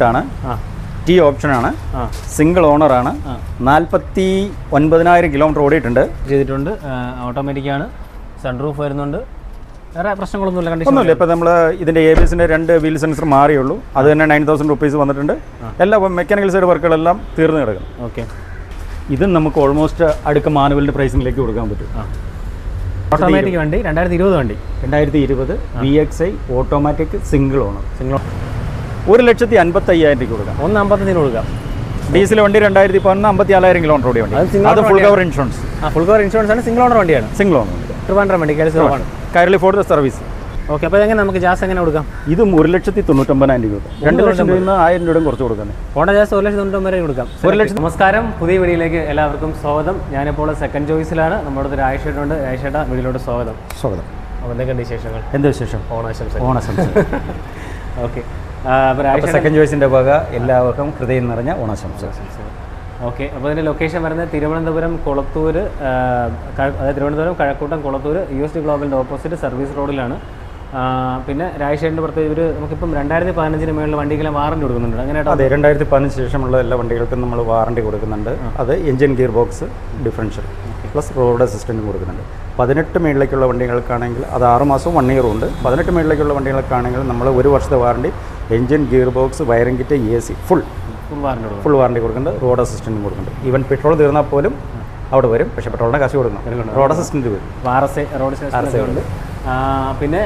എട്ടാണ് ആ. ടി ഓപ്ഷൻ ആണ്. സിംഗിൾ ഓണർ ആണ്. നാൽപ്പത്തി ഒൻപതിനായിരം കിലോമീറ്റർ ഓടിയിട്ടുണ്ട്. ചെയ്തിട്ടുണ്ട്. ഓട്ടോമാറ്റിക് ആണ്. സൺറൂഫ് വരുന്നുണ്ട്. വേറെ പ്രശ്നങ്ങളൊന്നുമില്ല കണ്ടീഷൻ ഒന്നുമില്ല. ഇപ്പോൾ നമ്മൾ ഇതിന്റെ എ ബി എസിന്റെ രണ്ട് വീൽ സെൻസർ മാറിയുള്ളൂ. അത് തന്നെ നയൻ തൗസൻഡ് റുപ്പീസ് വന്നിട്ടുണ്ട്. എല്ലാ മെക്കാനിക്കൽ സൈഡ് വർക്കുകളെല്ലാം തീർന്നു കിടക്കും ഓക്കെ ഇതും നമുക്ക് ഓൾമോസ്റ്റ് അടുക്ക മാനുവലിന്റെ പ്രൈസിംഗിലേക്ക് കൊടുക്കാൻ പറ്റും. ഓട്ടോമാറ്റിക് വണ്ടി രണ്ടായിരത്തി ഇരുപത് വണ്ടി. രണ്ടായിരത്തി ഇരുപത് V X I automatic single owner single ഒരു ലക്ഷത്തി അൻപത്തി അയ്യായിരം രൂപ കൊടുക്കാം. ഒന്ന് അമ്പത്തഞ്ചിന് കൊടുക്കാം. ഡീസൽ വണ്ടി രണ്ടായിരത്തി പതിനൊന്ന് അമ്പത്തി നാലായിരം കിലോമീറ്റർ ഓടിയ വണ്ടി. അത് ഫുൾ കവർ ഇൻഷുറൻസ് ആ ഫുൾ കവർ ഇൻഷുറൻസ് ആണ് സിംഗിൾ ഓണർ വണ്ടിയാണ്. സിംഗിൾ ഓണർ ട്രിവാൻഡ്രം വണ്ടി കയറി for the Ford service okay അപ്പോൾ എങ്ങനെ നമുക്ക് ജാസ് എങ്ങനെ കൊടുക്കാം? ഇതും ഒരു ലക്ഷത്തി തൊണ്ണൂറ്റൊമ്പതിനായിരം രൂപ രണ്ട് ലക്ഷം രൂപ ആയിരം രൂപയും കുറച്ച് കൊടുക്കുന്നത് ഓണ ജാസ് ഒരു ലക്ഷത്തി തൊണ്ണൂറ്റൊമ്പത് വരെ കൊടുക്കാം. ഒരു ലക്ഷം നമസ്കാരം. പുതിയ വീഡിയോയിലേക്ക് എല്ലാവർക്കും സ്വാഗതം. ഞാനിപ്പോൾ സെക്കൻഡ് ചോയ്സിലാണ് നമ്മുടെ അടുത്ത് രാജേഷേട്ടുണ്ട് രാജേഷേട്ട വീഡിയോയിലോട്ട് സ്വാഗതം. സ്വാഗതം. അപ്പോൾ എന്തൊക്കെയുണ്ട് വിശേഷങ്ങൾ? എന്ത് വിശേഷം? ഓണാശംസ ഓണാശംസ ഓക്കെ സെക്കൻഡ് ചോയ്സിന്റെ വക എല്ലാവർക്കും ഹൃദയം നിറഞ്ഞ ഓണാശംസ ഓക്കെ അപ്പോൾ ഇതിന്റെ ലൊക്കേഷൻ വരുന്നത് തിരുവനന്തപുരം കുളത്തൂർ അതായത് Thiruvananthapuram Kazhakkoottam Kulathoor U S D ഗ്ലോബലിന്റെ opposite service റോഡിലാണ് പിന്നെ രാജശേഖരന്റെ പ്രത്യേകിച്ച് ഒരു നമുക്കിപ്പം രണ്ടായിരത്തി പതിനഞ്ചിന് മേളിൽ വണ്ടിക്കെല്ലാം വാറണ്ടി കൊടുക്കുന്നുണ്ട്. അങ്ങനെ അതെ രണ്ടായിരത്തി പതിനഞ്ച് ശേഷമുള്ള എല്ലാ വണ്ടികൾക്കും നമ്മൾ വാറണ്ടി കൊടുക്കുന്നുണ്ട്. അത് engine gear box differential plus road അസിസ്റ്റന്റും കൊടുക്കുന്നുണ്ട്. പതിനെട്ട് മേളിലേക്കുള്ള വണ്ടികൾക്കാണെങ്കിൽ അത് ആറ് മാസവും വൺ ഇയറും ഉണ്ട്. പതിനെട്ട് മേളിലേക്കുള്ള വണ്ടികൾക്കാണെങ്കിൽ നമ്മൾ ഒരു വർഷത്തെ warranty engine gear box wiring kit A C full full warranty കൊടുക്കും ഫുൾ വാറണ്ടി കൊടുക്കുന്നുണ്ട് റോഡ് അസിസ്റ്റന്റും കൊടുക്കുന്നുണ്ട് ഈവൻ പെട്രോൾ തീർന്നാൽ പോലും അവിടെ വരും. പക്ഷേ പെട്രോളിന്റെ കാശ് കൊടുക്കുന്നു റോഡ് അസിസ്റ്റന്റ് വരും. റോഡ് പിന്നെ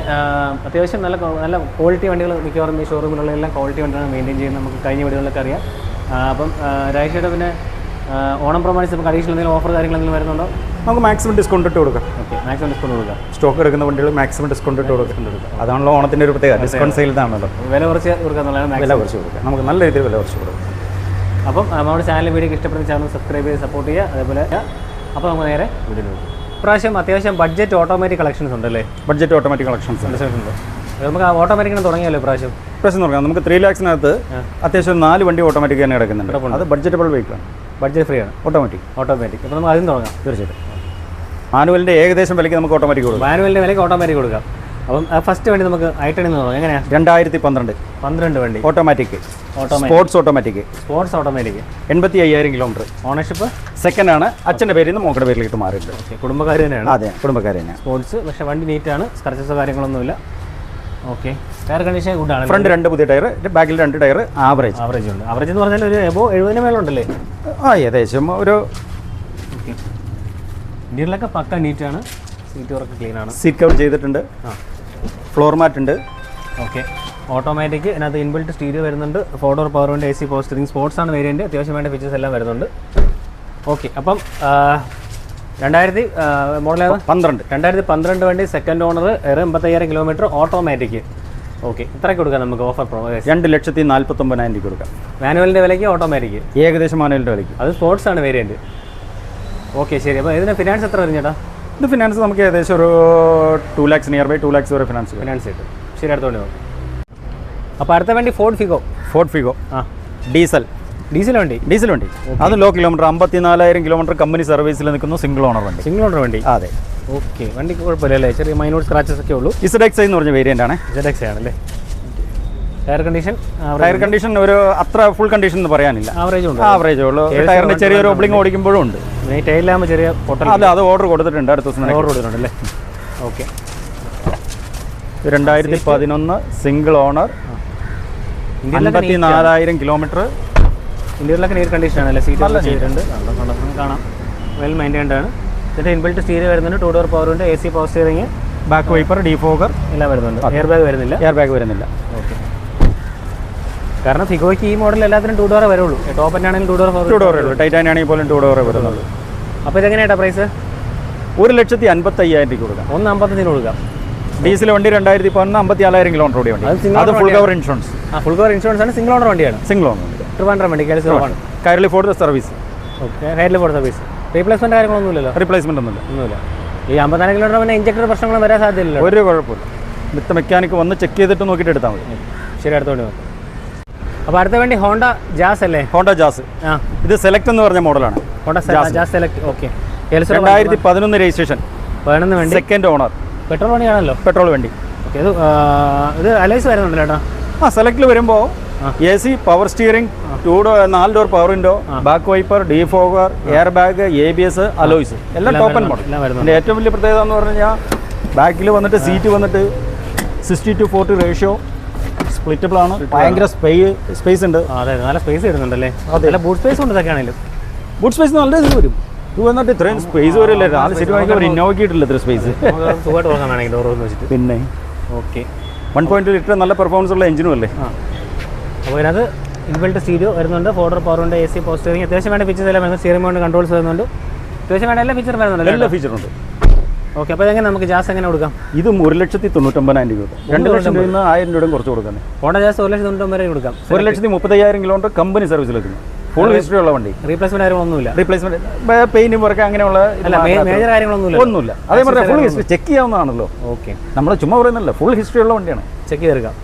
അത്യാവശ്യം നല്ല നല്ല ക്വാളിറ്റി വണ്ടികൾ മിക്കവാറും ഈ ഷോറൂമിലുള്ള എല്ലാം ക്വാളിറ്റി വണ്ടികളാണ് മെയിന്റെയിൻ ചെയ്യുന്നത് നമുക്ക് കഴിഞ്ഞ വീടുകളിലൊക്കെ അറിയാം. അപ്പം രാജേഷയുടെ പിന്നെ ഓണം പ്രമാണിച്ച് നമുക്ക് അഡീഷണൽ എന്തെങ്കിലും ഓഫർ കാര്യങ്ങൾ എന്തെങ്കിലും വരുന്നുണ്ടോ? നമുക്ക് മാക്സിമം ഡിസ്കൗണ്ട് ഇട്ട് കൊടുക്കാം. ഓക്കെ മാക്സിമം ഡിസ്കൗണ്ട് കൊടുക്കാം. സ്റ്റോക്ക് എടുക്കുന്ന വണ്ടികൾ മാക്സിമം ഡിസ്കൗണ്ട് ഇട്ട് കൊടുക്കും. അതാണല്ലോ ഓണത്തിന്റെ ഒരു പ്രത്യേകത. ഡിസ്കൗണ്ട് സെയിൽ ആണല്ലോ വില കുറച്ച് കൊടുക്കാം വില കുറച്ച് കൊടുക്കാം. നമുക്ക് നല്ല രീതിയിൽ വില കുറച്ച് കൊടുക്കാം. അപ്പം നമ്മുടെ ചാനൽ വീഡിയോ ഇഷ്ടപ്പെടുന്ന ചാനൽ സബ്സ്ക്രൈബ് ചെയ്ത് സപ്പോർട്ട് ചെയ്യുക. അതേപോലെ അപ്പോൾ നമുക്ക് നേരെ വീഡിയോ ഇപ്രാവശ്യം അത്യാവശ്യം ബഡ്ജറ്റ് ഓട്ടോമാറ്റിക് കളക്ഷൻസ് ഉണ്ട് അല്ലേ? ബഡ്ജറ്റ് ഓട്ടോമാറ്റിക് കളക്ഷൻസ് ഉണ്ട്. നമുക്ക് ഓട്ടോമാറ്റിക്കിന് തുടങ്ങിയല്ലോ ഇപ്രാവശ്യം. പ്രശ്നം തുടങ്ങാം നമുക്ക് ത്രീ ലാക്സിനകത്ത് അത്യാവശ്യം നാല് വണ്ടി ഓട്ടോമാറ്റിക് തന്നെ കിടക്കുന്നുണ്ട്. അത് ബഡ്ജറ്റബിൾ വെഹിക്കിളാണ് ബഡ്ജറ്റ് ഫ്രീ ആണ്. ഓട്ടോമാറ്റിക് ഓട്ടോമാറ്റിക് അപ്പോൾ നമുക്ക് അതിന് തുടങ്ങാം. തീർച്ചയായിട്ടും. മാനുവലിന്റെ ഏകദേശം വിലയ്ക്ക് നമുക്ക് ഓട്ടോമാറ്റിക് കൊടുക്കാം. മാനുവലിന്റെ വിലയ്ക്ക് ഓട്ടോമാറ്റിക് കൊടുക്കാം. അപ്പം ഫസ്റ്റ് വണ്ടി നമുക്ക് ഐട്ടണിൽ നിന്ന് തുടങ്ങാം എങ്ങനെയാണ് രണ്ടായിരത്തി പന്ത്രണ്ട് പന്ത്രണ്ട് വണ്ടി. Automatic sports automatic sports automatic എൺപത്തി അയ്യായിരം കിലോമീറ്റർ ഓണർഷിപ്പ് സെക്കൻഡ് ആണ്. അച്ഛന്റെ പേരിൽ നിന്ന് മോക്കുടെ പേരിലേക്ക് മാറിയിട്ടുണ്ട്. ഓക്കെ കുടുംബക്കാർ തന്നെയാണ്. അതെ കുടുംബക്കാർ തന്നെയാണ്. സ്പോർട്സ് പക്ഷേ വണ്ടി നീറ്റാണ് സ്ക്രച്ചസോ കാര്യങ്ങളൊന്നുമില്ല. ഓക്കെ ടയർ കണ്ടീഷൻ ഗുഡാണ് ഫ്രണ്ട് രണ്ട് പുതിയ ടയർ ബാക്കിൽ രണ്ട് ടയർ ആവറേജ് ആവറേജ് ഉണ്ട്. ആവറേജ് എന്ന് പറഞ്ഞാൽ ഒരു എബോ എഴുപതിന് മേലുണ്ടല്ലേ ആ ഏകദേശം ഒരു ഇന്ത്യയിലൊക്കെ പക്ക നീറ്റാണ്. സീറ്റ് വർക്ക് ക്ലീൻ ആണ്. സീറ്റ് കവർ ചെയ്തിട്ടുണ്ട്. ആ. ഫ്ലോർ മാറ്റ് ഉണ്ട്. ഓക്കെ ഓട്ടോമാറ്റിക് ഇതിനകത്ത് ഇൻബിൽറ്റ് സ്റ്റീരിയോ വരുന്നുണ്ട്. Four door power window A C power sports ആണ് വേരിയന്റ് അത്യാവശ്യം വേണ്ട ഫീച്ചേഴ്സ് എല്ലാം വരുന്നുണ്ട്. ഓക്കെ അപ്പം രണ്ടായിരത്തി മോഡൽ പന്ത്രണ്ട്. രണ്ടായിരത്തി പന്ത്രണ്ട് വേണ്ടി സെക്കൻഡ് ഓണർ എൺപത്തയ്യായിരം കിലോമീറ്റർ ഓട്ടോമാറ്റിക് ഓക്കെ ഇത്രയ്ക്ക് കൊടുക്കാം നമുക്ക് ഓഫർ രണ്ട് ലക്ഷത്തി നാൽപ്പത്തൊമ്പതിനായിരം രൂപ കൊടുക്കാം. മാനുവലിന്റെ വിലയ്ക്ക് ഓട്ടോമാറ്റിക് ഏകദേശം മാനുവലിന്റെ വിലയ്ക്ക്. അത് സ്പോർട്സ് ആണ് വേരിയന്റ് ഓക്കെ ശരി. അപ്പോൾ ഇതിന് ഫിനാൻസ് എത്ര വരും ചേട്ടാ? ഇത് ഫിനാൻസ് നമുക്ക് ഏകദേശം ഒരു two lakhs near by two lakhs വരെ ഫിനാൻസ് ഫിനാൻസ് കിട്ടും. ശരി അടുത്തോണ്ട് നോക്കാം. അപ്പോൾ അടുത്ത വണ്ടി ഫോർഡ് ഫിഗോ ഫോർഡ് ഫിഗോ ആ. ഡീസൽ ഡീസൽ വണ്ടി? ഡീസൽ വണ്ടി. അത് ലോ കിലോമീറ്റർ അമ്പത്തിനാലായിരം കിലോമീറ്റർ കമ്പനി സർവീസിൽ നിൽക്കുന്ന സിംഗിൾ ഓണർ വണ്ടി. സിംഗിൾ ഓണർ വണ്ടി? അതെ. ഓക്കെ വണ്ടിക്ക് കുഴപ്പമില്ല അല്ലേ? ചെറിയ മൈനോട്ട് സ്ക്രാച്ചസ് ഒക്കെ ഉള്ളൂ. ഇസഡെക്സ് എന്ന് പറഞ്ഞ വേരിയന്റ് ആണ്. ഇസഡെക്സ് ആണല്ലേ? ടയർ കണ്ടീഷൻ ടയർ കണ്ടീഷൻ ഒരു അത്ര ഫുൾ കണ്ടീഷൻ എന്ന് പറയാനില്ല. ആവറേജ് ഉണ്ട്? ആവറേജ് ഉള്ളൂ. ടയറിന് ചെറിയൊരു ഒബ്ലിങ് ഓടിക്കുമ്പോഴും ഉണ്ട്. ടൈലാകുമ്പോൾ ചെറിയ പൊട്ടൽ അല്ല അത് ഓർഡർ കൊടുത്തിട്ടുണ്ട് അടുത്ത ദിവസം ഓർഡർ കൊടുക്കുന്നുണ്ടല്ലേ ഓക്കെ രണ്ടായിരത്തി പതിനൊന്ന് സിംഗിൾ ഓണർ അൻപത്തി നാലായിരം കിലോമീറ്റർ ഇന്ത്യയിലൊക്കെ നീർ കണ്ടീഷൻ ആണല്ലേ? സീറ്റ് ചെയ്തിട്ടുണ്ട് കാണാം. വെൽ മെയിന്റൈൻഡ് ആണ്. ഇതിന്റെ ഇൻബിൽറ്റ് സ്റ്റീരിയ വരുന്നുണ്ട്. ടൂ ഡോർ പവർ ഉണ്ട്. A C power steering back wiper defogger എല്ലാം വരുന്നുണ്ട്. എയർ ബാഗ് വരുന്നില്ല. എയർ ബാഗ് വരുന്നില്ല. ഓക്കെ കാരണം ഫിഗോയ്ക്ക് ഈ മോഡൽ എല്ലാത്തിനും ടൂ ഡോറേ വരുള്ളൂ. ടോപ്പ് ആണെങ്കിലും ടൂ ഡോർ ടൂ ഡോറേ ഉള്ളൂ ടൈറ്റാൻ ആണെങ്കിൽ പോലും ടൂ ഡോറേ വരുന്നുള്ളൂ. അപ്പോൾ ഇതെങ്ങനെയാണ് പ്രൈസ് ഒരു ലക്ഷത്തി അൻപത്തി അയ്യായിരം രൂപ കൊടുക്കാം. ഒന്ന് അമ്പത്തഞ്ചിന് കൊടുക്കാം. ഡീസൽ വണ്ടി രണ്ടായിരത്തി പതിനൊന്ന് അമ്പത്തി നാലായിരം കിലോമീറ്റർ ഓടിയ വണ്ടി. അത് ഫുൾ കവർ ഇൻഷുറൻസ് ആ ഫുൾ കവർ ഇൻഷുറൻസ് ആണ് സിംഗിൾ ഓണർ വണ്ടിയാണ്. സിംഗിൾ ഓണർ ട്രിവാൻഡ്രം വണ്ടി കേരള കയറി കയറലി ഫോർഡ് സർവീസ് ഓക്കെ കയറി ഫോർ സർവീസ് റീപ്ലേസ്മെന്റ് കാര്യങ്ങളൊന്നുമില്ലല്ലോ? റീപ്ലേസ്മെന്റ് ഒന്നുമില്ല. ഒന്നുമില്ല. ഈ അമ്പത്തിനാല് കിലോമീറ്റർ പിന്നെ ഇഞ്ചക്ടർ പ്രശ്നങ്ങളും വരാൻ സാധ്യതയില്ല ഒരു കുഴപ്പമില്ല. വിത്ത് മെക്കാനിക്ക് വന്ന് ചെക്ക് ചെയ്തിട്ട് നോക്കിയിട്ട് എടുത്താൽ മതി. ശരി അടുത്തോണ്ട് നോക്കാം. അപ്പോൾ അടുത്ത വേണ്ടി ഹോണ്ട ജാസ് അല്ലേ? Honda Jazz. ഇത് സെലക്ട് എന്ന് പറഞ്ഞ മോഡലാണ്. Honda Jazz. സെലക്ട്. ഓക്കെ. രണ്ടായിരത്തി പതിനൊന്ന് രജിസ്ട്രേഷൻ. പതിനൊന്ന് വേണ്ടി. Second owner. പെട്രോൾ വണ്ടിയാണല്ലോ പെട്രോൾ വണ്ടി. ഓക്കെ ഇത് ഇത് അലൈസ് വരുന്നുണ്ടല്ലോ ചേട്ടാ ആ സെലക്ടിൽ വരുമ്പോൾ A C power steering two door നാല് door power window back wiper defogger air bag A B S alloys. എല്ലാം ടോപ്പ് ആൻഡ് മോഡൽ. ഏറ്റവും വലിയ പ്രത്യേകത എന്ന് പറഞ്ഞു കഴിഞ്ഞാൽ ബാക്കിൽ വന്നിട്ട് സീറ്റ് വന്നിട്ട് sixty two forty ratio splittable ആണ്. ഭയങ്കര സ്പേസ് ഉണ്ട്. അതെ നല്ല സ്പേസ് ഇടുന്നുണ്ടല്ലേ നല്ല ബൂട്ട് സ്പേസ് ഉണ്ട് ഇതൊക്കെയാണെങ്കിലും. ബൂട്ട് സ്പേസ് നല്ല ഇത് വരും. ഇത് വന്നിട്ട് ഇത്രയും സ്പേസ് വരില്ല? നാല് സീറ്റ് വാങ്ങിക്കാൻ ഒരു ഇത്ര സ്പേസ് സുഖമായിട്ട് തുറക്കാൻ വേണമെങ്കിൽ ഡോർ വെച്ചിട്ട്. പിന്നെ? ഓക്കെ. വൺ പോയിന്റ് ലിറ്റർ നല്ല പെർഫോമൻസ് ഉള്ള എഞ്ചിനും അല്ലേ? അപ്പോൾ ഇതിനകത്ത് ഇൻബിൽട്ട് സ്റ്റീരിയോ വരുന്നുണ്ട്. ഫോർഡർ പവറുണ്ട് എ സി പവർ അത്യാവശ്യം വേണ്ട ഫീച്ചേഴ്സ് എല്ലാം വരുന്നത് സ്റ്റിയറിംഗ് കൊണ്ട് കൺട്രോൾസ് വരുന്നുണ്ട്. അത്യാവശ്യം വേണ്ട എല്ലാ ഫീച്ചറും വരുന്നുണ്ട് എല്ലാ ഫീച്ചറുണ്ട് ഓക്കെ അപ്പോൾ എങ്ങനെ നമുക്ക് ജാസ് എങ്ങനെ കൊടുക്കാം? ഇത് ഒരു ലക്ഷത്തി തൊണ്ണൂറ്റൊമ്പതിനായിരം രൂപ രണ്ട് ലക്ഷം നിന്ന് ആയിരം രൂപയും കുറച്ച് കൊടുക്കുന്നത് ഹോണ്ട ജാസ് ഒരു ലക്ഷത്തി തൊണ്ണൂറ്റൊമ്പത് വരെ കൊടുക്കാം. ഒരു ലക്ഷത്തി മുപ്പത്തയ്യായിരം കിലോമീറ്റർ കമ്പനി സർവീസിലെത്തുന്നു ഫുൾ ഹിസ്റ്ററി ഉള്ള വണ്ടി. റീപ്ലേസ്മെന്റ് ഒന്നുമില്ല റീപ്ലേസ്മെന്റ് പെയിന്റും വർക്ക് അങ്ങനെയുള്ള മേജർ കാര്യങ്ങളൊന്നുമില്ല. ഒന്നുമില്ല. അതേ പറഞ്ഞാൽ ഫുൾ ഹിസ്റ്ററി ചെക്ക് ചെയ്യാവുന്നതാണല്ലോ. ഓക്കെ നമ്മൾ ചുമ്മാ പറയുന്നില്ല ഫുൾ ഹിസ്റ്ററി ഉള്ള വണ്ടിയാണ്. ചെക്ക് ചെയ്തെടുക്കാം.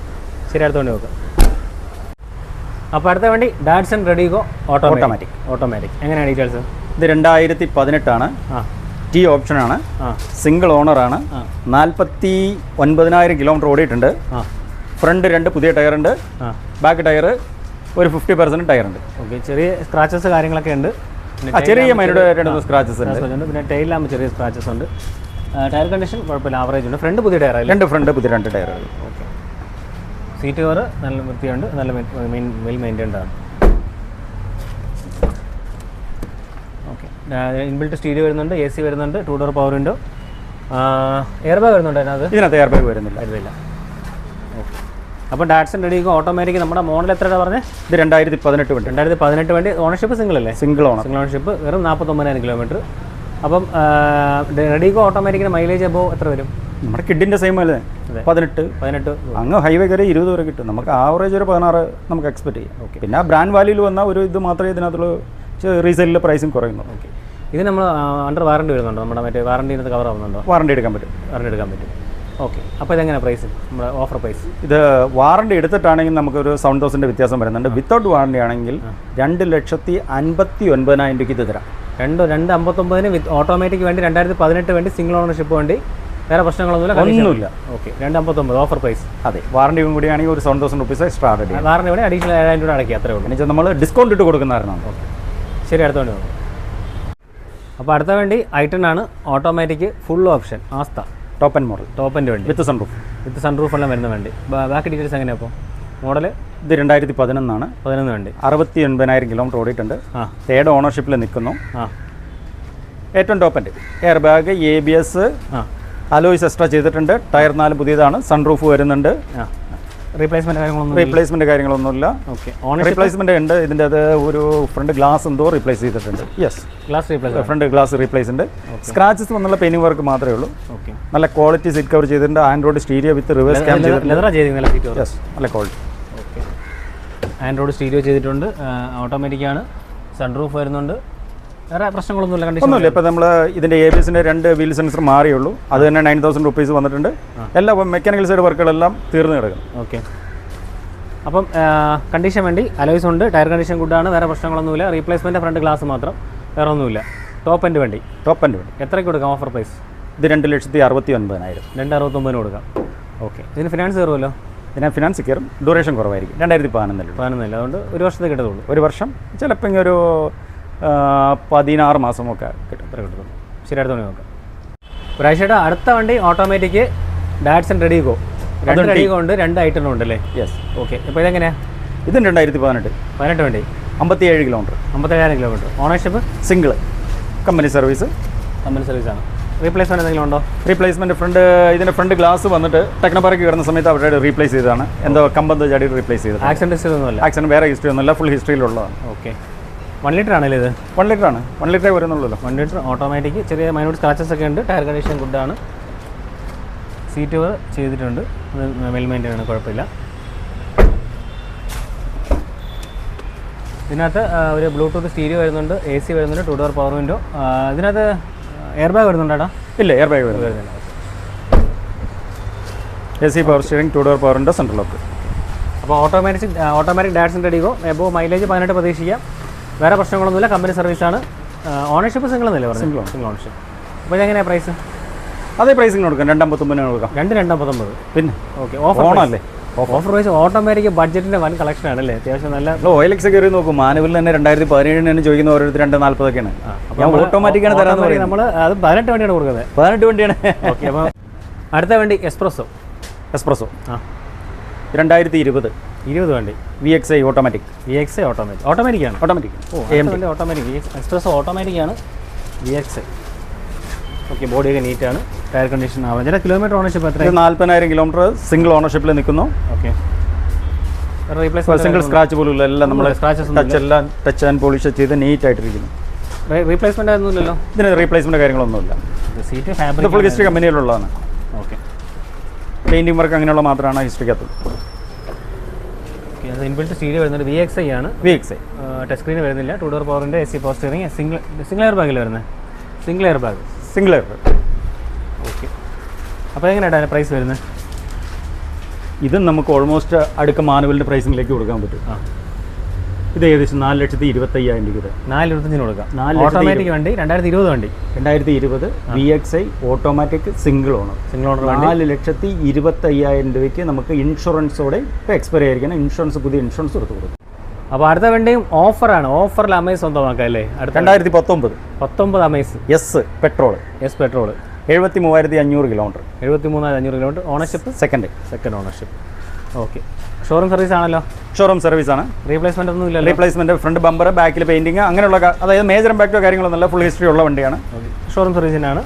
ശരി അടുത്ത വണ്ടി നോക്കാം. അപ്പോൾ അടുത്ത വണ്ടി Datsun Redigo auto automatic automatic എങ്ങനെയാണ് ഡീറ്റെയിൽസ് ഇത് രണ്ടായിരത്തി പതിനെട്ടാണ്. ആ. ടി ഓപ്ഷനാണ്. ആണ് സിംഗിൾ ഓണറാണ്. ആണ് നാൽപ്പത്തി ഒൻപതിനായിരം കിലോമീറ്റർ ഓടിയിട്ടുണ്ട്. ഫ്രണ്ട് രണ്ട് പുതിയ ടയർ ഉണ്ട് ബാക്ക് ടയർ ഒരു ഫിഫ്റ്റി പെർസെന്റ് ഉണ്ട് ഓക്കെ ചെറിയ സ്ക്രാച്ചസ് കാര്യങ്ങളൊക്കെ ഉണ്ട്. ചെറിയ മൈനോട് രണ്ട് സ്ക്രാച്ചസ് ഉണ്ട്. പിന്നെ ടൈലാകുമ്പോൾ ചെറിയ സ്ക്രാച്ചസ് ഉണ്ട്. ടയർ കണ്ടീഷൻ കുഴപ്പമില്ല. ആവറേജ് ഉണ്ട്. ഫ്രണ്ട് പുതിയ ടയർ രണ്ട് ഫ്രണ്ട് പുതിയ രണ്ട് ടയറുകൾ ഓക്കെ സീറ്റ് കവർ നല്ല വൃത്തിയുണ്ട്. നല്ല മെയിൻ വെൽ മെയിന്റൈൻഡ് ആണ് ഓക്കെ ഇൻബിൽറ്റ് സ്റ്റീരിയോ വരുന്നുണ്ട് എ സി വരുന്നുണ്ട് two door power window air bag വരുന്നുണ്ട് അതിനകത്ത്? ഇതിനകത്ത് എയർ ബാഗ് വരുന്നില്ല. വരുന്നില്ല ഓക്കെ അപ്പോൾ ഡാറ്റ്സൺ റെഡിക്ക് ഓട്ടോമാറ്റിക് നമ്മുടെ മോഡൽ എത്രയാണ് പറഞ്ഞത് ഇത് രണ്ടായിരത്തി പതിനെട്ട് വേണ്ടി. രണ്ടായിരത്തി പതിനെട്ട് വേണ്ടി. ഓണർഷിപ്പ് സിംഗിൾ അല്ലേ? സിംഗിൾ ഓണർ സിംഗിൾ ഓണർഷിപ്പ് വെറും നാൽപ്പത്തൊമ്പതിനായിരം കിലോമീറ്റർ അപ്പം റെഡിക്കോ ഓട്ടോമാറ്റിക്കിന് മൈലേജ് അപ്പോൾ എത്ര വരും? നമ്മുടെ കിഡിന്റെ സെയിം അല്ലേ? പതിനെട്ട്. പതിനെട്ട്. അങ്ങ് ഹൈവേ കയറി ഇരുപത് വരെ കിട്ടും. നമുക്ക് ആവറേജ് ഒരു പതിനാറ് നമുക്ക് എക്സ്പെക്ട് ചെയ്യാം. ഓക്കെ പിന്നെ ആ ബ്രാൻഡ് വാല്യൂയിൽ വന്ന ഒരു ഇത് മാത്രമേ ഇതിനകത്തുള്ള റീസെയിലിൽ പ്രൈസും കുറയുന്നു. ഓക്കെ ഇത് നമ്മൾ അണ്ടർ വാറണ്ടി വരുന്നുണ്ടോ? നമ്മുടെ മറ്റേ വാറണ്ടി ഇതിനകത്ത് കവർ ആവുന്നുണ്ടോ? വാറണ്ടി എടുക്കാൻ പറ്റും. വാറണ്ടി എടുക്കാൻ പറ്റും. ഓക്കെ അപ്പോൾ ഇതെങ്ങനെ പ്രൈസ് നമ്മുടെ ഓഫർ പ്രൈസ് ഇത് വാറണ്ടി എടുത്തിട്ടാണെങ്കിൽ നമുക്കൊരു സെവൻ തൗസൻഡ് വ്യത്യാസം വരുന്നുണ്ട്. വിത്തൗട്ട് വാറണ്ടി ആണെങ്കിൽ രണ്ട് ലക്ഷത്തി അൻപത്തി ഒൻപതിനായിരം രൂപയ്ക്ക് ഇത് തരാം. രണ്ട് രണ്ട് അമ്പത്തൊമ്പതിന് വിത്ത് ഓട്ടോമാറ്റിക് വേണ്ടി രണ്ടായിരത്തി പതിനെട്ട് വേണ്ടി സിംഗിൾ ഓണർഷിപ്പ് വേണ്ടി വേറെ പ്രശ്നങ്ങളൊന്നുമില്ല ഒന്നുമില്ല. ഓക്കെ രണ്ട് അമ്പത്തൊമ്പത് ഓഫർ പ്രൈസ് അതെ. വാറണ്ടിയും കൂടി ആണെങ്കിൽ ഒരു seven thousand rupees extra warranty വേണ്ടി അഡീഷണൽ ഏഴായിരം രൂപ അടക്കി അത്രേ ഉള്ളൂ. എന്നുവെച്ചാൽ നമ്മൾ ഡിസ്കൗണ്ട് ഇട്ട് കൊടുക്കുന്നതായിരുന്നു ഓക്കെ ശരി അടുത്ത വണ്ടി അപ്പോൾ അടുത്ത വണ്ടി ഐറ്റൺ ആണ്. Automatic full option Asta top end model top വണ്ടി. വിത്ത് സൺറൂഫ് വിത്ത് സൺറൂഫ് എല്ലാം വരുന്ന വണ്ടി. ബാക്കി ഡീറ്റെയിൽസ് എങ്ങനെയാണ് അപ്പോൾ മോഡൽ ഇത് രണ്ടായിരത്തി പതിനൊന്നാണ് പതിനൊന്ന് വണ്ടി. അറുപത്തി ഒൻപതിനായിരം കിലോമീറ്റർ ഓടിയിട്ടുണ്ട്. ആ. തേർഡ് ഓണർഷിപ്പിൽ നിൽക്കുന്നു. ആ. ഏറ്റവും ടോപ്പ് എന്റെ air bag A B S ആ. അലോയ്സ് എക്സ്ട്രാ ചെയ്തിട്ടുണ്ട്. ടയർ നാല് പുതിയതാണ്. സൺറൂഫ് വരുന്നുണ്ട്. ആ റീപ്ലേസ്മെന്റ് കാര്യങ്ങളൊന്നും റീപ്ലേസ്മെന്റ് കാര്യങ്ങളൊന്നുമില്ല. ഓക്കെ റീപ്ലേസ്മെന്റ് ഉണ്ട്. ഇതിന്റെ അത് ഒരു ഫ്രണ്ട് ഗ്ലാസ് എന്തോ റീപ്ലേസ് ചെയ്തിട്ടുണ്ട്. Yes glass replace front glass replace ഉണ്ട്. സ്ക്രാച്ചസ് വന്നുള്ള പെയിനിങ് വർക്ക് മാത്രമേ ഉള്ളൂ. ഓക്കെ നല്ല ക്വാളിറ്റി സീറ്റ് കവർ ചെയ്തിട്ടുണ്ട്. Android stereo with reverse cam ചെയ്തിട്ടുണ്ട്. യെസ് നല്ല ക്വാളിറ്റി ഓക്കെ ആൻഡ്രോയിഡ് സ്റ്റീരിയോ ചെയ്തിട്ടുണ്ട്. ഓട്ടോമാറ്റിക് ആണ്. സൺറൂഫ് വരുന്നുണ്ട്. വേറെ പ്രശ്നങ്ങളൊന്നുമില്ല കണ്ടീഷൻ ഒന്നുമില്ല. ഇപ്പം നമ്മൾ ഇതിന്റെ എ ബി എസിന്റെ രണ്ട് വീൽ സെൻസർ മാറിയുള്ളൂ. അത് തന്നെ നയൻ തൗസൻഡ് റുപ്പീസ് വന്നിട്ടുണ്ട്. എല്ലാ മെക്കാനിക്കൽ സൈഡ് വർക്കുകളെല്ലാം തീർന്നു കിടക്കും ഓക്കെ. അപ്പം കണ്ടീഷൻ വേണ്ടി അലോയ്സ് ഉണ്ട് ടയർ കണ്ടീഷൻ ഗുഡാണ് വേറെ പ്രശ്നങ്ങളൊന്നുമില്ല. റീപ്ലേസ്മെന്റ് ഫ്രണ്ട് ഗ്ലാസ് മാത്രം വേറെ ഒന്നുമില്ല ടോപ്പ് എൻഡ് വേണ്ടി. ടോപ്പ് എൻഡ് വേണ്ടി. എത്രയ്ക്ക് കൊടുക്കാം ഓഫർ പ്രൈസ് ഇത് രണ്ട് ലക്ഷത്തി അറുപത്തി ഒൻപതിനായിരം രണ്ട് അറുപത്തൊമ്പതിന് കൊടുക്കാം. ഓക്കെ. ഇതിന് ഫിനാൻസ് കയറുമല്ലോ? ഇതിനെ ഫിനാൻസ് കയറും. ഡ്യൂറേഷൻ കുറവായിരിക്കും. രണ്ടായിരത്തി പതിനൊന്നല്ലേ പതിനൊന്നില്ല അതുകൊണ്ട് ഒരു വർഷത്തേക്ക് കിട്ടത്തുള്ളൂ. ഒരു വർഷം. ചിലപ്പോൾ ഇങ്ങനെ ഒരു പതിനാറ് മാസമൊക്കെ കിട്ടും. ഇത്ര ശരി അടുത്ത വണ്ടി നോക്കാം ഒരാഴ്ചയുടെ അടുത്ത വണ്ടി ഓട്ടോമാറ്റിക് ഡാറ്റ്സൺ റെഡിഗോ രണ്ട് റെഡിഗോ ഉണ്ട് രണ്ട് ഐറ്റം ഉണ്ട് അല്ലേ യെസ് ഓക്കെ ഇപ്പോൾ ഇതെങ്ങനെയാണ് ഇതും രണ്ടായിരത്തി പതിനെട്ട് പതിനെട്ട് വണ്ടി. അമ്പത്തിയേഴ് kilometre അമ്പത്തേഴായിരം kilometre ownership single company service company സർവീസാണ് റീപ്ലേസ്മെന്റ് എന്തെങ്കിലും ഉണ്ടോ? റീപ്ലേസ്മെന്റ് ഫ്രണ്ട് ഇതിന്റെ ഫ്രണ്ട് ഗ്ലാസ് വന്നിട്ട് ടെക്നോപാർക്ക് കയറുന്ന സമയത്ത് അവരുടെ റീപ്ലേസ് ചെയ്തതാണ്. എന്തോ കമ്പന്ത് ചാടി റീപ്ലേസ് ചെയ്തത് ആക്സിഡന്റ് ഹിസ്റ്ററി ഒന്നുമല്ല. ആക്സിഡന്റ് വേറെ ഹിസ്റ്ററി ഒന്നുമില്ല. ഫുൾ ഹിസ്റ്ററിയിലുള്ളതാണ് ഓക്കെ വൺ ലിറ്റർ ആണല്ലേ ഇത്? വൺ ലിറ്റർ ആണ്. വൺ ലിറ്ററേ വരുന്നുള്ളൂ വൺ ലിറ്റർ ഓട്ടോമാറ്റിക് ചെറിയ മൈനോട്ട് സ്ക്രാച്ചസ് ഒക്കെ ഉണ്ട്. ടയർ കണ്ടീഷൻ ഗുഡാണ് സീറ്റ് കവർ ചെയ്തിട്ടുണ്ട്. അത് വെൽ മെയിന്റൈൻ ആണ് കുഴപ്പമില്ല. ഇതിനകത്ത് ഒരു ബ്ലൂടൂത്ത് സ്റ്റീരിയോ വരുന്നുണ്ട്. എ സി വരുന്നുണ്ട്. ടു ഡോർ പവർ വിൻഡോ ഇതിനകത്ത് എയർ ബാഗ് വരുന്നുണ്ടോ ഇല്ല എയർ ബാഗ് വരുന്നുണ്ട് A C power steering two door power window central lock അപ്പോൾ ഓട്ടോമാറ്റിക് ഓട്ടോമാറ്റിക് ഡാറ്റ്സിന്റെ അടിക്കോ എബോ മൈലേജ് പതിനെട്ട് പ്രതീക്ഷിക്കാം. വേറെ പ്രശ്നങ്ങളൊന്നുമില്ല. കമ്പനി സർവീസാണ് ഓണർഷിപ്പ് സിംഗിൾ എന്നല്ലേ പറഞ്ഞു സിംഗിൾ. സിംഗിൾ ഓണർഷിപ്പ് അപ്പോൾ ഇതെങ്ങനെയാണ് പ്രൈസ് അതേ പ്രൈസിന് കൊടുക്കാം. രണ്ടമ്പത്തൊമ്പതിന് കൊടുക്കാം. രണ്ട് രണ്ടമ്പത്തൊമ്പത് പിന്നെ ഓക്കെ ഓഫർ ഓണല്ലേ ഓഫർ പ്രൈസ് ഓട്ടോമാറ്റിക് ബഡ്ജറ്റിന്റെ വൻ കളക്ഷൻ ആണല്ലേ? അത്യാവശ്യം നല്ല എക്സ് കയറി നോക്കും. മാനുവൽ തന്നെ രണ്ടായിരത്തി പതിനേഴിന് തന്നെ ചോദിക്കുന്ന ഓരോരുത്തർ രണ്ട് നാൽപ്പതൊക്കെയാണ് ഞാൻ ഓട്ടോമാറ്റിക്കാണ് തരാമെന്ന് പറയുന്നത്. നമ്മൾ അത് പതിനെട്ട് വണ്ടിയാണ് കൊടുക്കുന്നത്. പതിനെട്ട് വണ്ടിയാണ്. ഓക്കെ അപ്പോൾ അടുത്ത വണ്ടി എക്സ്പ്രസ്സോ എക്സ്പ്രസോ ആ. രണ്ടായിരത്തി ഇരുപത്. ഇരുപത് വണ്ടി. V X I automatic V X automatic automatic ആണ്. ഓട്ടോമാറ്റിക് ഓ ഓട്ടോമാറ്റിക് എക്സ്പ്രസ് ഓട്ടോമാറ്റിക് ആണ്. വി എക്സ് ഐ ഓക്കെ ബോഡിയൊക്കെ നീറ്റാണ് ടയർ കണ്ടീഷൻ ആവാം ചില കിലോമീറ്റർ ഓണർഷിപ്പ് എത്ര നാൽപ്പതിനായിരം കിലോമീറ്റർ സിംഗിൾ ഓണർഷിപ്പിൽ നിൽക്കുന്നു. ഓക്കെ റീപ്ലേസ് സിംഗിൾ സ്ക്രാച്ച് പോലും ഇല്ല എല്ലാം നമ്മൾ സ്ക്രാച്ചസ് ടച്ച് എല്ലാം ടച്ച് ആൻഡ് പോളിഷ് ചെയ്ത് നീറ്റ് ആയിട്ടിരിക്കുന്നു. റീപ്ലേസ്മെന്റ് ആയിരുന്നില്ലല്ലോ? ഇതിന് റീപ്ലേസ്മെന്റ് കാര്യങ്ങളൊന്നുമില്ല. സീറ്റ് ഫാബ്രിക് ഫുൾ ഹിസ്റ്ററി കമ്പനിയിലുള്ളതാണ് ഓക്കെ പെയിന്റിംഗ് വർക്ക് അങ്ങനെയുള്ള മാത്രമാണ് ഹിസ്റ്ററിക്കകത്ത് ഓക്കെ ഇൻബിൽറ്റ് സ്റ്റീരിയോ വരുന്നത് വി എക്സ് ഐ ആണ്. V X I touch screen വരുന്നില്ല. ടു ഡോർ പവറിന്റെ A C power steering single single air ബാഗിൽ വരുന്നത് single air bag single air bag okay അപ്പോൾ എങ്ങനെയാണ് അതിന്റെ പ്രൈസ് വരുന്നത്? ഇതും നമുക്ക് ഓൾമോസ്റ്റ് അടുക്ക മാനുവലിന്റെ പ്രൈസിങ്ങിലേക്ക് കൊടുക്കാൻ പറ്റും. ആ. ഇത് ഏകദേശം നാല് ലക്ഷത്തി ഇരുപത്തയ്യായിരം രൂപ നാല് ഇരുപത്തഞ്ചിന് കൊടുക്കാം. നാല് ഓട്ടോമാറ്റിക് വണ്ടി രണ്ടായിരത്തി ഇരുപത് വണ്ടി. രണ്ടായിരത്തി ഇരുപത് V X I automatic single owner single owner നാല് ലക്ഷത്തി ഇരുപത്തയ്യായിരം രൂപയ്ക്ക് നമുക്ക് ഇൻഷുറൻസോടെ ഇപ്പോൾ എക്സ്പയർ ആയിരിക്കണം. ഇൻഷുറൻസ് പുതിയ ഇൻഷുറൻസ് കൊടുത്ത് കൊടുക്കും. അപ്പോൾ അടുത്ത വണ്ടിയും ഓഫറാണ് ഓഫറിൽ അമേസ് സ്വന്തമാക്കാം അല്ലേ അടുത്ത രണ്ടായിരത്തി പത്തൊമ്പത് പത്തൊമ്പത് Amaze S petrol S petrol എഴുപത്തി മൂവായിരത്തി അഞ്ഞൂറ് കിലോമീറ്റർ എഴുപത്തി മൂന്നായിരം അഞ്ഞൂറ് kilometre ownership second second ownership okay showroom service ആണല്ലോ? ഷോറൂം സർവീസ് ആണ്. റീപ്ലേസ്മെന്റ് ഒന്നും ഇല്ല റീപ്ലേസ്മെന്റ് ഫ്രണ്ട് ബമ്പർ ബാക്കിൽ പെയിന്റിങ് അങ്ങനെയുള്ള അതായത് മേജർ ഇമ്പാക്റ്റോ കാര്യങ്ങളൊന്നുമല്ല ഫുൾ ഹിസ്റ്ററി ഉള്ള വണ്ടിയാണ്. ഷോറൂം സർവീസിനാണ്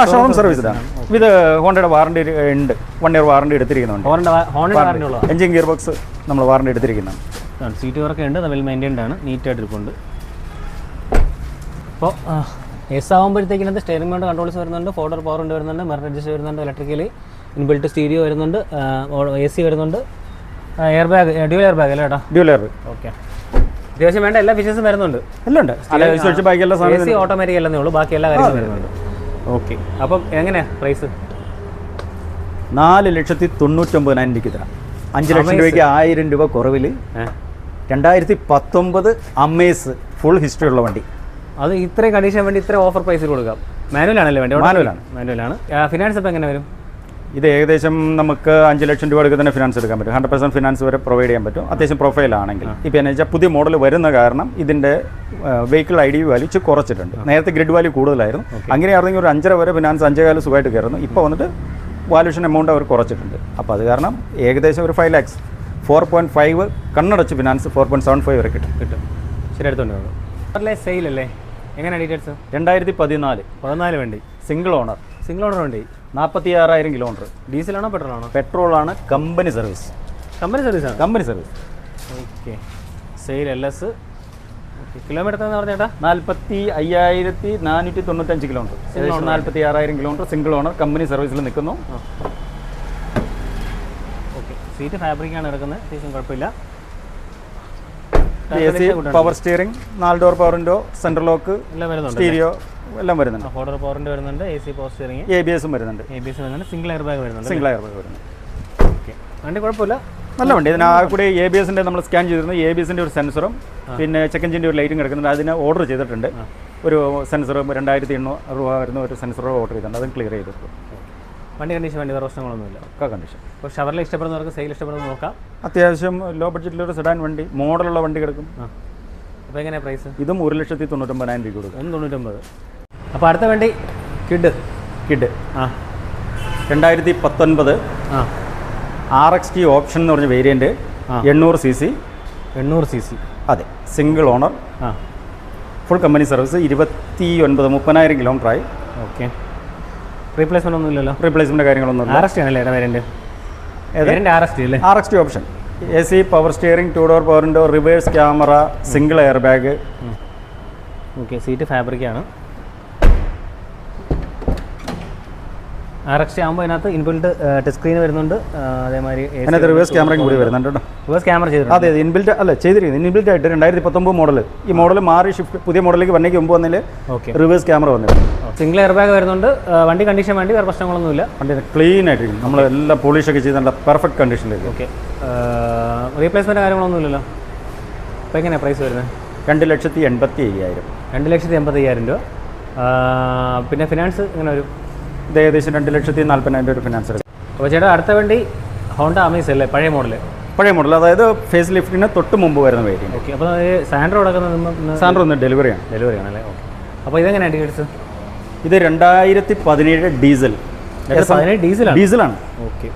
ആ ഷോറൂം സർവീസിലാണ് ഇത് ഹോണ്ടയുടെ വാറണ്ടി ഉണ്ട്. വൺ ഇയർ വാറണ്ടി എടുത്തിരിക്കുന്നുണ്ട്. എഞ്ചിൻ ഗിയർ ബോക്സ് നമ്മൾ വാറണ്ടി എടുത്തിരിക്കുന്നതാണ് സീറ്റ് വർക്ക് ഉണ്ട്. വെൽ മെയിന്റൈൻഡ് ആണ്. നീറ്റായിട്ട് ഇരിപ്പുണ്ട്. അപ്പോൾ എസ് ആകുമ്പോഴത്തേക്കിനകത്ത് സ്റ്റെയറിംഗ് കൊണ്ട് കൺട്രോൾസ് വരുന്നുണ്ട്. ഫോർഡർ പവർ ഉണ്ട് വരുന്നുണ്ട്. മെറിറ്റ് അഡ്ജസ്റ്റ് വരുന്നുണ്ട്. ഇലക്ട്രിക്കലി ഇൻബിൽറ്റ് സ്റ്റീരിയോ വരുന്നുണ്ട് എ സി വരുന്നുണ്ട്. Air bag dual air bag അല്ലേ ചേട്ടാ ഡ്യൂലർ ഓക്കെ. അത്യാവശ്യം വേണ്ട എല്ലാ ഫീച്ചേഴ്സും വരുന്നുണ്ട്. എല്ലാം ഉണ്ട്. അല്ല ബാക്കി എല്ലാ എ സാധനം സി ഓട്ടോമാറ്റിക് അല്ലെന്നേ ഉള്ളൂ ബാക്കി എല്ലാ കാര്യങ്ങളും വരുന്നുണ്ട്. ഓക്കെ. അപ്പം എങ്ങനെയാ പ്രൈസ് നാല് ലക്ഷത്തി തൊണ്ണൂറ്റൊമ്പതിനായിരം രൂപയ്ക്ക് തരാം. അഞ്ച് ലക്ഷം രൂപയ്ക്ക് ആയിരം രൂപ കുറവിൽ രണ്ടായിരത്തി പത്തൊമ്പത് അമേസ് ഫുൾ ഹിസ്റ്ററി ഉള്ള വണ്ടി. അത് ഇത്രയും കണ്ടീഷൻ വേണ്ടി ഇത്രയും ഓഫർ പ്രൈസിൽ കൊടുക്കാം. മാനുവൽ ആണല്ലേ വേണ്ടി? മാനുവൽ ആണ്. മാനുവലാണ് ഫിനാൻസ് അപ്പോൾ എങ്ങനെ വരും? ഇത് ഏകദേശം നമുക്ക് അഞ്ച് ലക്ഷം രൂപ എടുക്കുന്ന തന്നെ ഫിനാൻസ് എടുക്കാൻ പറ്റും. ഹൺഡ്രഡ് പെർസെന്റ് ഫിനാൻസ് വരെ പ്രൊവൈഡ് ചെയ്യാൻ പറ്റും. അത്യാവശ്യം പ്രൊഫൈലാണെങ്കിൽ ഇപ്പോൾ എന്ന് വെച്ചാൽ പുതിയ മോഡൽ വരുന്ന കാരണം ഇതിന്റെ വെഹിക്കിൾ ഐ ഡി വാല്യൂ ഇച്ചിരി കുറച്ചിട്ടുണ്ട്. നേരത്തെ ഗ്രിഡ് വാല്യൂ കൂടുതലായിരുന്നു. അങ്ങനെ അങ്ങനെയായിരുന്നെങ്കിൽ ഒരു അഞ്ചര വരെ ഫിനാൻസ് അഞ്ചേകാൽ സുഖമായിട്ട് കയറുന്നു. ഇപ്പോൾ വന്നിട്ട് വാല്യൂഷൻ എമൗണ്ട് അവർ കുറച്ചിട്ടുണ്ട്. അപ്പോൾ അത് കാരണം ഏകദേശം ഒരു five lakhs four point five കണ്ണടച്ച് finance four point seven five വരെ കിട്ടും. കിട്ടും. ശരി എടുത്തോണ്ട് പോകും സെയിൽ അല്ലേ? എങ്ങനെയാണ് ഡീറ്റെയിൽസ് രണ്ടായിരത്തി പതിനാല്. പതിനാല് വണ്ടി. സിംഗിൾ ഓണർ സിംഗിൾ ഓണർ വണ്ടി. നാൽപ്പത്തി ആറായിരം കിലോമീറ്റർ. ഡീസലാണോ പെട്രോൾ ആണോ പെട്രോളാണ് കമ്പനി സർവീസ്. Company service? ആണ് company service. Okay. Sale L S. Kilometre എന്ന് പറഞ്ഞേട്ടാ നാൽപ്പത്തി അയ്യായിരത്തി നാനൂറ്റി തൊണ്ണൂറ്റഞ്ച് കിലോമീറ്റർ ഏകദേശം നാൽപ്പത്തി ആറായിരം കിലോമീറ്റർ സിംഗിൾ ഓണർ കമ്പനി സർവീസിൽ നിൽക്കുന്നു. ഓക്കെ. സീറ്റ് ഫാബ്രിക്കാണ് എടുക്കുന്നത്. അത്യാവശ്യം കുഴപ്പമില്ല. എ സി പവർ സ്റ്റിയറിംഗ് നാല് door power window central lock stereo എല്ലാം വരുന്നുണ്ട്. ഫോർഡർ പവറിന്റെ വരുന്നുണ്ട് A C power steering A B എസും വരുന്നുണ്ട്. എ ബി എസ് വരുന്നുണ്ട് സിംഗിൾ എയർ ബാഗ് വരുന്നുണ്ട് സിംഗിൾ എയർ ബാഗ് വരുന്നുണ്ട്. ഓക്കെ. വണ്ടി കുഴപ്പമില്ല? നല്ല വണ്ടി. ഇതിന് ആ കൂടി എ ബി എസിന്റെ നമ്മൾ സ്കാൻ ചെയ്തിരുന്നു എ ബി എസിന്റെ ഒരു സെൻസറും പിന്നെ ചെക്ക് എഞ്ചിന്റെ ഒരു ലൈറ്റും കിടക്കുന്നുണ്ട്. അതിന് ഓർഡർ ചെയ്തിട്ടുണ്ട്. ഒരു സെൻസറും രണ്ടായിരത്തി എണ്ണൂറ് രൂപ വരുന്ന ഒരു സെൻസർ ഓർഡർ ചെയ്തിട്ടുണ്ട്. അതും ക്ലിയർ ചെയ്തിട്ടുണ്ട്. വണ്ടി കണ്ടീഷൻ വണ്ടി വേറെ പ്രശ്നങ്ങളൊന്നുമില്ല. ഒക്കെ കണ്ടീഷൻ അപ്പോൾ ഷവറിൽ ഇഷ്ടപ്പെടുന്നവർക്ക് സെയിൽ ഇഷ്ടപ്പെടുന്നത് നോക്കാം. അത്യാവശ്യം ലോ ബഡ്ജറ്റിലൊരു സെഡാൻ വണ്ടി മോഡലുള്ള വണ്ടി കിടക്കും. അപ്പോൾ എങ്ങനെ പ്രൈസ് ഇതും ഒരു ലക്ഷത്തി തൊണ്ണൂറ്റൊമ്പതിനായിരം രൂപ കൊടുക്കും. ഒന്ന് തൊണ്ണൂറ്റൊമ്പത്. അപ്പോൾ അടുത്ത വേണ്ടി കിഡ്. കിഡ്. ആ. രണ്ടായിരത്തി പത്തൊൻപത് ആ. ആർ എക്സ് ടി ഓപ്ഷൻ എന്ന് പറഞ്ഞ വേരിയന്റ്. എണ്ണൂറ് സി സി. എണ്ണൂറ് സി സി. അതെ. സിംഗിൾ ഓണർ ആ. ഫുൾ കമ്പനി സർവീസ് ഇരുപത്തി ഒൻപത് മുപ്പതിനായിരം കിലോമീറ്റർ ആയി. ഓക്കെ റീപ്ലേസ്മെന്റ് ഒന്നും ഇല്ലല്ലോ റീപ്ലേസ്മെന്റ് കാര്യങ്ങളൊന്നും ആർ എസ് ടി ആണല്ലേ variant variant R S T അല്ലേ? R X T option. A C power steering two door power door reverse camera single air bag okay seat ഫാബ്രിക്കാണ് R X ആകുമ്പോൾ അതിനകത്ത് inbuilt touch screen വരുന്നുണ്ട് അതേമാതിരി അതിനകത്ത് reverse ക്യാമറയും കൂടി വരുന്നുണ്ട് കേട്ടോ. റിവേഴ്സ് ക്യാമറ ചെയ്തിട്ടുണ്ട്. അതെ അതെ ഇൻബിൽറ്റ് അല്ല ചെയ്തിരിക്കുന്നത് ഇൻബിൽറ്റ് ആയിട്ട് രണ്ടായിരത്തി പത്തൊമ്പത് മോഡൽ ഈ മോഡൽ മാറി ഷിഫ്റ്റ് പുതിയ മോഡലിലേക്ക് വന്നേക്ക് മുമ്പ് വന്നതിൽ ഓക്കെ റിവേഴ്സ് ക്യാമറ വന്നിട്ടുണ്ട് സിംഗിൾ എയർ ബാഗ് വരുന്നുണ്ട്. വണ്ടി കണ്ടീഷൻ വേണ്ടി വേറെ പ്രശ്നങ്ങളൊന്നുമില്ല. വണ്ടി ക്ലീൻ ആയിട്ടിരിക്കും നമ്മൾ എല്ലാം പോളിഷൊക്കെ ചെയ്ത് നല്ല പെർഫെക്റ്റ് കണ്ടീഷനിലേക്ക് ഓക്കെ റീപ്ലേസ്മെന്റ് കാര്യങ്ങളൊന്നുമില്ലല്ലോ? അപ്പോൾ എങ്ങനെയാണ് പ്രൈസ് വരുന്നത്? രണ്ട് ലക്ഷത്തി എൺപത്തി അയ്യായിരം. രണ്ട് ലക്ഷത്തി എൺപത്തി അയ്യായിരം രൂപ. പിന്നെ ഫിനാൻസ് ഇങ്ങനെ വരും? ഇത് ഏകദേശം രണ്ട് ലക്ഷത്തി നാൽപ്പതിനായിരം രൂപ ഫിനാൻസ് എടുക്കും അപ്പോൾ ചേട്ടാ അടുത്ത വണ്ടി ഹോണ്ട അമേസ് അല്ലേ? പഴയ മോഡൽ പഴയ മോഡൽ അതായത് ഫേസ് ലിഫ്റ്റിന് തൊട്ട് മുമ്പ് വരുന്ന വേരിയന്റ് ഓക്കെ അപ്പോൾ സാൻഡ്രോ അടക്കുന്ന സാൻഡ്രോ ഒന്ന് ഡെലിവറിയാണ് ഡെലിവറി അല്ലേ? ഓക്കെ അപ്പോൾ ഇതെങ്ങനെയാണ് ഡീറ്റെയിൽസ് ഇത് രണ്ടായിരത്തി പതിനേഴ് ഡീസൽ. ഡീസലാണ്? ഡീസലാണ്. Okay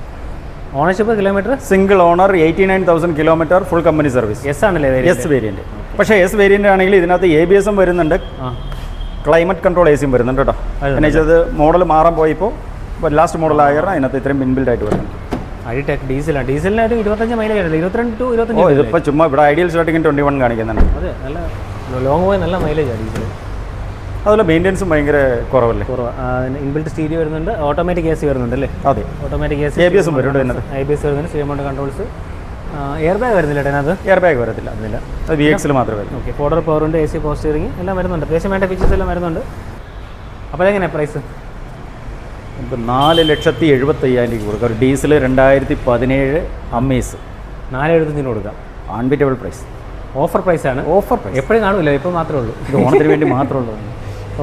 ownership kilometre single owner eighty nine thousand kilometre full company service S ആണല്ലേ? എസ് വേരിയന്റ് പക്ഷേ എസ് വേരിയന്റ് ആണെങ്കിൽ ഇതിനകത്ത് എ ബി എസും വരുന്നുണ്ട്. ക്ലൈമറ്റ് കൺട്രോൾ എ സിയും വരുന്നുണ്ട് കേട്ടോ. എന്ന് വെച്ചത് മോഡൽ മാറാൻ പോയപ്പോൾ ലാസ്റ്റ് മോഡൽ ആയ കാരണം അതിനകത്ത് ഇത്രയും ഇൻബിൽഡ് ആയിട്ട് വരുന്നുണ്ട്. ഐടെക് ഡീസലാണ് ഡീസലിന് ഒരു ഇരുപത്തഞ്ച് മൈലേജ് ആയിരുന്നു ഇരുപത്തിരണ്ട് ടു ഇരുപത്തഞ്ച് ഇതിപ്പോൾ ചുമ്മാ ഇവിടെ ഐഡിയൽ സ്റ്റാർട്ടിങ് ട്വന്റി വൺ കാണിക്കുന്നുണ്ട്. അതെ നല്ല ലോങ് പോയി നല്ല മൈലേജാണ് ഡീസൽ അതുപോലെ മെയിന്റെനൻസും ഭയങ്കര കുറവല്ലേ? കുറവാണ് ഇൻബിൽറ്റ് സ്റ്റീരിയോ വരുന്നുണ്ട്. ഓട്ടോമാറ്റിക് എ സി വരുന്നുണ്ട് അല്ലേ അതെ automatic A C A B എസും വരുന്നുണ്ട്. ഐ ബി എസ് വരുന്നുണ്ട്. സിഎമൗണ്ട് കൺട്രോൾസ് എയർ ബാഗ് വരുന്നില്ല അത് അതിനകത്ത് എയർ ബാഗ് വരത്തില്ല അതില്ല അത് വി എക്സിൽ മാത്രമേ വരും. ഓക്കെ ഫോർഡർ പവറുണ്ട് എ സി പോസ്റ്ററിങ് എല്ലാം വരുന്നുണ്ട്. അത്യാവശ്യം വേണ്ട ഫീച്ചേഴ്സ് എല്ലാം വരുന്നുണ്ട്. അപ്പോൾ അതെങ്ങനെയാണ് പ്രൈസ് നമുക്ക് നാല് ലക്ഷത്തി എഴുപത്തയ്യായിരം രൂപ കൊടുക്കാം. ഒരു ഡീസൽ രണ്ടായിരത്തി പതിനേഴ് അമ്മേസ് നാല് എഴുപത്തഞ്ചിന് കൊടുക്കാം. അൺബിറ്റബിൾ പ്രൈസ് ഓഫർ പ്രൈസാണ് ഓഫർ പ്രൈസ് എപ്പോഴും കാണില്ല ഇപ്പോൾ മാത്രമേ ഉള്ളൂ. ഇത് ഓണത്തിന് വേണ്ടി മാത്രമുള്ളൂ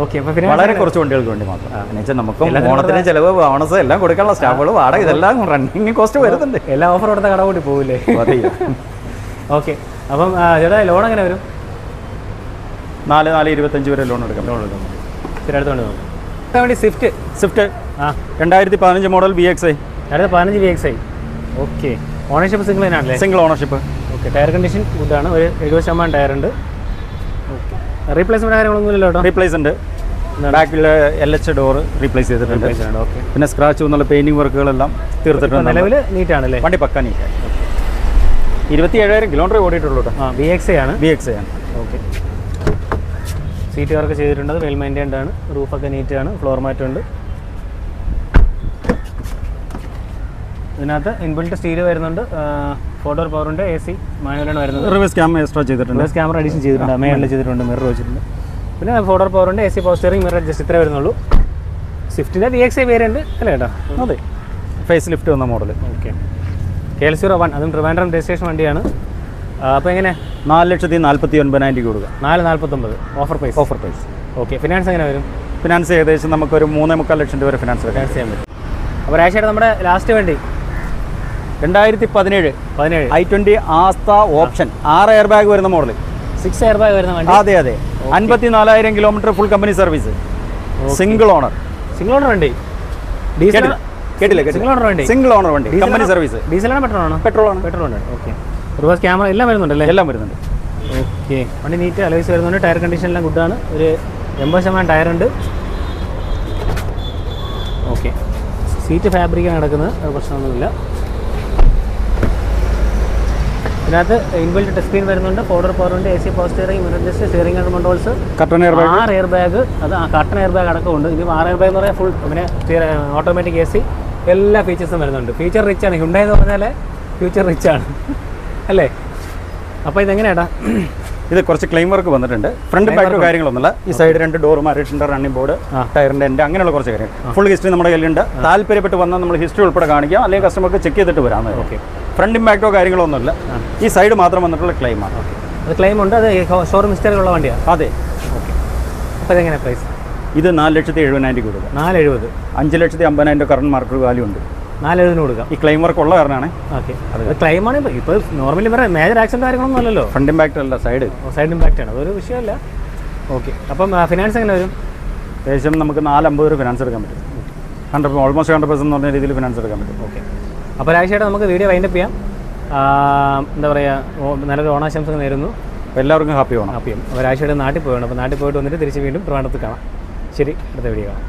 ഓക്കെ അപ്പോൾ പിന്നെ വളരെ കുറച്ച് വണ്ടികൾക്ക് വേണ്ടി മാത്രം. എന്ന് വെച്ചാൽ നമുക്കും ഓണത്തിന് ചിലവ് ബോണസ് എല്ലാം കൊടുക്കാനുള്ള സ്റ്റാഫുകൾ വാടക ഇതെല്ലാം റണ്ണിങ് കോസ്റ്റ് വരുന്നുണ്ട്. എല്ലാ ഓഫർ കൊടുത്ത കട കൂടി പോകില്ലേ ഓക്കെ അപ്പം ചേട്ടാ ലോൺ എങ്ങനെ വരും? നാല് നാല് ഇരുപത്തഞ്ച് വരെ ലോൺ എടുക്കാം. ലോൺ എടുക്കാം. ശരി അടുത്തോണ്ട് നോക്കാം. വേണ്ടി സ്വിഫ്റ്റ് സ്വിഫ്റ്റ് ആ. രണ്ടായിരത്തി പതിനഞ്ച് മോഡൽ ബി എക്സ് ഐ രണ്ടായിരത്തി പതിനഞ്ച് B X I okay. Ownership single തന്നെയാണല്ലേ? Single ownership okay tyre condition ഗുഡാണ് ഒരു എഴുപത് ശതമാനം ടയർ ഉണ്ട്. ഓക്കെ റീപ്ലേസ്മെന്റ് കാര്യങ്ങളൊന്നും ഇല്ലല്ലോ കേട്ടോ. റീപ്ലേസ് ഉണ്ട്. ബാക്കിൽ എൽ എച്ച് ഡോർ റീപ്ലേസ് ചെയ്തിട്ടുണ്ട്. പിന്നെ സ്ക്രാച്ച് എന്നുള്ള പെയിന്റിംഗ് വർക്കുകളെല്ലാം തീർത്തിട്ടുണ്ട് നിലവിൽ നീറ്റ് ആണല്ലേ? വണ്ടി പക്ക നീറ്റ് ഇരുപത്തി ഏഴായിരം കിലോമീറ്റർ ഓടിയിട്ടുള്ളൂ കേട്ടോ ബി എക്സ് ആണ്. ബി എക്സ് ആണ്. ഓക്കെ സീറ്റ് വർക്ക് ചെയ്തിട്ടുണ്ട്. വെൽ മെയിന്റൈൻഡ് ആണ്. റൂഫൊക്കെ നീറ്റ് ആണ്. ഫ്ലോർ മാറ്റ് ഇതിനകത്ത് ഇൻബിൽറ്റ് സ്റ്റീൽ വരുന്നുണ്ട്. ഫോട്ടോ പവർ ഉണ്ട് എ സി മാനുവലാണ് വരുന്നത്. റിവേഴ്സ് ക്യാമറ എക്സ്ട്രാ ചെയ്തിട്ടുണ്ട്. റിവേഴ്സ് ക്യാമറ അഡീഷൻ ചെയ്തിട്ടുണ്ട്. മേളിൽ ചെയ്തിട്ടുണ്ട് മിറർ വെച്ചിട്ടുണ്ട്. പിന്നെ ഫോട്ടോ പവർ ഉണ്ട് A C power steering mirror adjust ഇത്രേ വരുന്നുള്ളൂ. സ്വിഫ്റ്റിന്റെ വി എക്സ് ഐ വേരിയന്റ് അല്ലേ കേട്ടോ അതെ. ഫേസ് ലിഫ്റ്റ് വന്ന model okay K L zero one അതും ട്രിവാൻഡ്രം രജിസ്ട്രേഷൻ വണ്ടിയാണ്. അപ്പോൾ എങ്ങനെ? നാല് ലക്ഷത്തി നാൽപ്പത്തി ഒൻപതിനായിരം രൂപ കൊടുക്കുക നാല് നാൽപ്പത്തൊമ്പത് offer price offer price okay finance എങ്ങനെ വരും? ഫിനാൻസ് ഏകദേശം നമുക്കൊരു മൂന്നേ മുക്കാൽ ലക്ഷം രൂപ വരെ ഫിനാൻസ് വരാം ഫിനാൻസ് ചെയ്യാൻ പറ്റും. അപ്പോൾ ഒരാഴ്ചയായിട്ട് നമ്മുടെ ലാസ്റ്റ് വണ്ടി. രണ്ടായിരത്തി പതിനേഴ്. പതിനേഴ് ഐ ട്വന്റി ആസ്ത ഓപ്ഷൻ. ആറ് എയർ ബാഗ് വരുന്ന മോഡൽ സിക്സ് എയർ ബാഗ് വരുന്ന വണ്ടി? അതെ അതെ. അൻപത്തി നാലായിരം kilometre full company service single owner single owner വണ്ടി? ഡീസൽ കേട്ടില്ല സിംഗിൾ ഓണർ വണ്ടി? സിംഗിൾ ഓണർ വണ്ടി. കമ്പനി സർവീസ് ഡീസലാണോ പെട്രോൾ ആണോ? പെട്രോൾ ആണ്. പെട്രോൾ ഉണ്ട്. ഓക്കെ റിവേഴ്സ് ക്യാമറ എല്ലാം വരുന്നുണ്ടല്ലേ? എല്ലാം വരുന്നുണ്ട്. ഓക്കെ വണ്ടി നീറ്റ് അലവൈസ് വരുന്നുണ്ട്. ടയർ കണ്ടീഷൻ എല്ലാം ഗുഡ് ആണ്. ഒരു എൺപത് ശതമാനം ടയർ ഉണ്ട്. ഓക്കെ സീറ്റ് ഫാബ്രിക്കാണ് കിടക്കുന്നത് പ്രശ്നമൊന്നുമില്ല. ഇതിനകത്ത് ഇൻബിൽറ്റ് ടച്ച് സ്ക്രീൻ വരുന്നുണ്ട് ഫോർഡർ പവർ ഉണ്ട് A C power steering mirror adjust steering controls. Curtain air bag ആറ് എയർ ബാഗ് അത് ആ കട്ടൺ എയർ ബാഗ് അടക്കമുണ്ട്. ഇനി ആറ് എയർ ബാഗ് എന്ന് പറയാൻ ഫുൾ പിന്നെ ഓട്ടോമാറ്റിക് എ സി. എല്ലാ ഫീച്ചേഴ്സും വരുന്നുണ്ട്. ഫീച്ചർ റിച്ച് ആണ്. ഹുണ്ടായി എന്ന് പറഞ്ഞാൽ ഫ്യൂച്ചർ റിച്ച് ആണ്. അല്ലേ? അപ്പോൾ ഇതെങ്ങനെയാടാ? ഇത് കുറച്ച് ക്ലെയിം വർക്ക് വന്നിട്ടുണ്ട്. ഫ്രണ്ട് ബാക്ക് കാര്യങ്ങളൊന്നുമില്ല. ഈ സൈഡ് രണ്ട് ഡോർ മാറിയിട്ടുണ്ട് റണ്ണിംഗ് ബോർഡ് ടയറിന്റെ ടയറിന്റെ എന്റെ അങ്ങനെയുള്ള കുറച്ച് കാര്യങ്ങൾ. ഫുൾ ഹിസ്റ്ററി നമ്മുടെ കയ്യിലുണ്ട്. താല്പര്യപ്പെട്ട് വന്നാൽ നമ്മൾ ഹിസ്റ്ററി ഉൾപ്പെടെ കാണിക്കാം. അല്ലെങ്കിൽ കസ്റ്റമർക്ക് ചെക്ക് ചെയ്തിട്ട് വരാം ഓക്കെ ഫ്രണ്ട് ഇമ്പാക്റ്റോ കാര്യങ്ങളൊന്നുമില്ല. ഈ സൈഡ് മാത്രം വന്നിട്ടുള്ള ക്ലെയിമാണ് അത് ക്ലെയിം ഉണ്ട്. അത് ഷോറൂം ഹിസ്റ്ററിലുള്ള വണ്ടിയാണ് അതെ. ഓക്കെ അപ്പോൾ ഇതെങ്ങനെ പ്രൈസ് ഇത് നാല് ലക്ഷത്തി എഴുപതിനായിരം രൂപ നാല് എഴുപത്. അഞ്ച് ലക്ഷത്തി അമ്പതിനായിരം കറണ്ട് മാർക്കറ്റ് വാല്യൂ ഉണ്ട്. നാല് എഴുപതിന് കൊടുക്കാം. ഈ ക്ലെയിം വർക്ക് ഉള്ള കാരണമാണ് ഓക്കെ. അത് ക്ലെയിം ആണ് ഇപ്പോൾ നോർമലി വേറെ മേജർ ആക്സിഡന്റ് കാര്യങ്ങളൊന്നും അല്ലല്ലോ. ഫ്രണ്ട് ഇമ്പാക്റ്റ് അല്ല സൈഡ് സൈഡ് ഇമ്പാക്റ്റ് ആണ്. അതൊരു വിഷയമല്ല. ഓക്കെ. അപ്പം ഫിനാൻസ് എങ്ങനെ വരും? ഏകദേശം നമുക്ക് നാലമ്പത് രൂപ ഫിനാൻസ് എടുക്കാൻ പറ്റും. ഹൺഡ്രഡ് ഓൾമോസ്റ്റ് ഹൺഡ്രഡ് പെർസെന്റ് എന്ന് പറഞ്ഞ രീതിയിൽ ഫിനാൻസ് എടുക്കാൻ പറ്റും. ഓക്കെ. അപ്പോൾ ഒരാഴ്ചയായിട്ട് നമുക്ക് വീഡിയോ വൈൻഡപ്പ് ചെയ്യാം. എന്താ പറയുക നല്ലൊരു ഓണാശംസകൾ നേരുന്നു. എല്ലാവർക്കും ഹാപ്പി വേണം ഹാപ്പിയും ഒരാഴ്ചയായിട്ട് നാട്ടിൽ പോകണം അപ്പോൾ നാട്ടിൽ പോയിട്ട് വന്നിട്ട് തിരിച്ച് വീണ്ടും ട്രിവാൻഡ്രത്ത് കാണാം. ശരി അടുത്ത വീഡിയോ കാണാം.